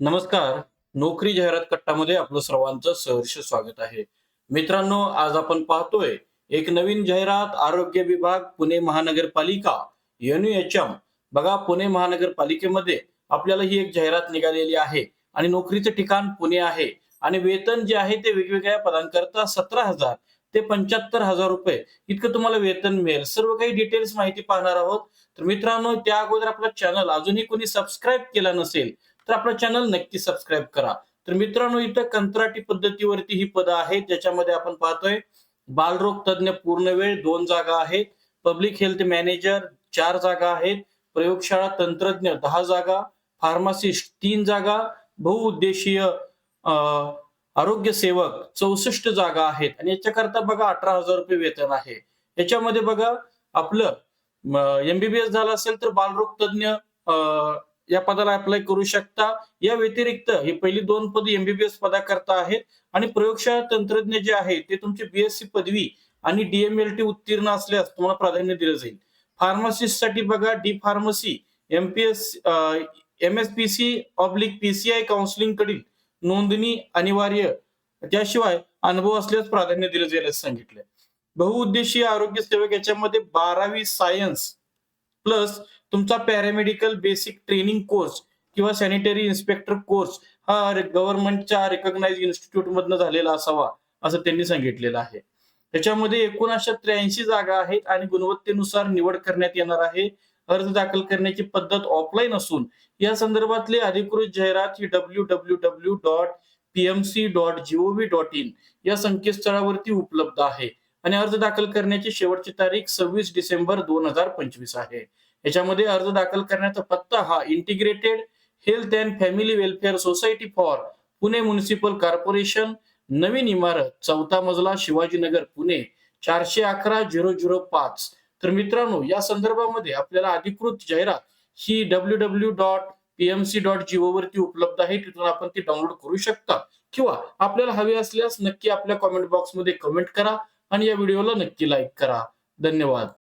नमस्कार. नोकरी जाहिरात कट्टामध्ये आपलं सर्वांचं सहर्ष स्वागत आहे. मित्रांनो आज आपण पाहतोय एक नवीन जाहिरात आरोग्य विभाग पुणे महानगरपालिका एम. बघा पुणे महानगरपालिकेमध्ये आपल्याला ही एक जाहिरात निघालेली आहे आणि नोकरीचं ठिकाण पुणे आहे आणि वेतन जे आहे ते वेगवेगळ्या पदांकरता सतरा हजार ते पंच्याहत्तर हजार रुपये इतकं तुम्हाला वेतन मिळेल. सर्व काही डिटेल्स माहिती पाहणार आहोत. तर मित्रांनो त्या अगोदर आपला चॅनल अजूनही कोणी सबस्क्राईब केला नसेल तर आपलं चॅनल नक्की सबस्क्राईब करा. तर मित्रांनो इथं कंत्राटी पद्धतीवरती ही पदं आहेत ज्याच्यामध्ये आपण पाहतोय बालरोग तज्ज्ञ पूर्ण वेळ दोन जागा आहेत. पब्लिक हेल्थ मॅनेजर चार जागा आहेत. प्रयोगशाळा तंत्रज्ञ दहा जागा. फार्मासिस्ट तीन जागा. बहुउद्देशीय आरोग्य सेवक चौसष्ट जागा आहेत. आणि याच्याकरता बघा अठरा हजार रुपये वेतन आहे. याच्यामध्ये बघा आपलं एमबीबीएस झालं असेल तर बालरोग तज्ज्ञ या पदाला अप्लाय करू शकता. या व्यतिरिक्त ही पहिली दोन पद एमबीबीएस पदाकरता आहेत. आणि प्रयोगशाळा तंत्रज्ञ जे आहे ते तुमची बीएससी पदवी आणि डीएमएलटी उत्तीर्ण असल्यास तुम्हाला प्राधान्य दिलं जाईल. फार्मासिस्टसाठी बघा D pharmacy MPS M S P C oblique PCI counselling कडील नोंदणी अनिवार्य. त्याशिवाय अनुभव असल्यास प्राधान्य दिलं जाईल असं सांगितलंय. बहुउद्देशीय आरोग्य सेवक याच्यामध्ये बारावी सायन्स प्लस तुमचा पॅरामेडिकल बेसिक ट्रेनिंग कोर्स किंवा सॅनिटरी इन्स्पेक्टर कोर्स हा गव्हर्नमेंटच्या रेकॉग्नाइज इन्स्टिट्यूट मधनं झालेला असावा असं त्यांनी सांगितलेलं आहे. त्याच्यामध्ये एकूण त्र्याऐंशी जागा आहेत आणि गुणवत्तेनुसार निवड करण्यात येणार आहे. अर्ज दाखल करण्याची पद्धत ऑफलाईन असून या संदर्भातली अधिकृत जाहिरात ही W W W dot PMC dot GOV dot in या संकेतस्थळावरती उपलब्ध आहे. आणि अर्ज दाखल करण्याची शेवटची तारीख सव्वीस डिसेंबर दोन हजार पंचवीस आहे. याच्यामध्ये अर्ज दाखल करण्याचा पत्ता हा integrated health and family welfare society for Pune municipal corporation नवीन इमारत चौथा मजला शिवाजीनगर पुणे चारशे अकरा झिरो झिरो पाच. तर मित्रांनो या संदर्भामध्ये आपल्याला अधिकृत जाहिरात ही W W dot PMC dot GO वरती उपलब्ध आहे. तिथून आपण ती डाउनलोड करू शकता. किंवा आपल्याला हवी असल्यास नक्की आपल्या कॉमेंट बॉक्समध्ये कमेंट करा. आणि या व्हिडिओला नक्की लाईक करा. धन्यवाद.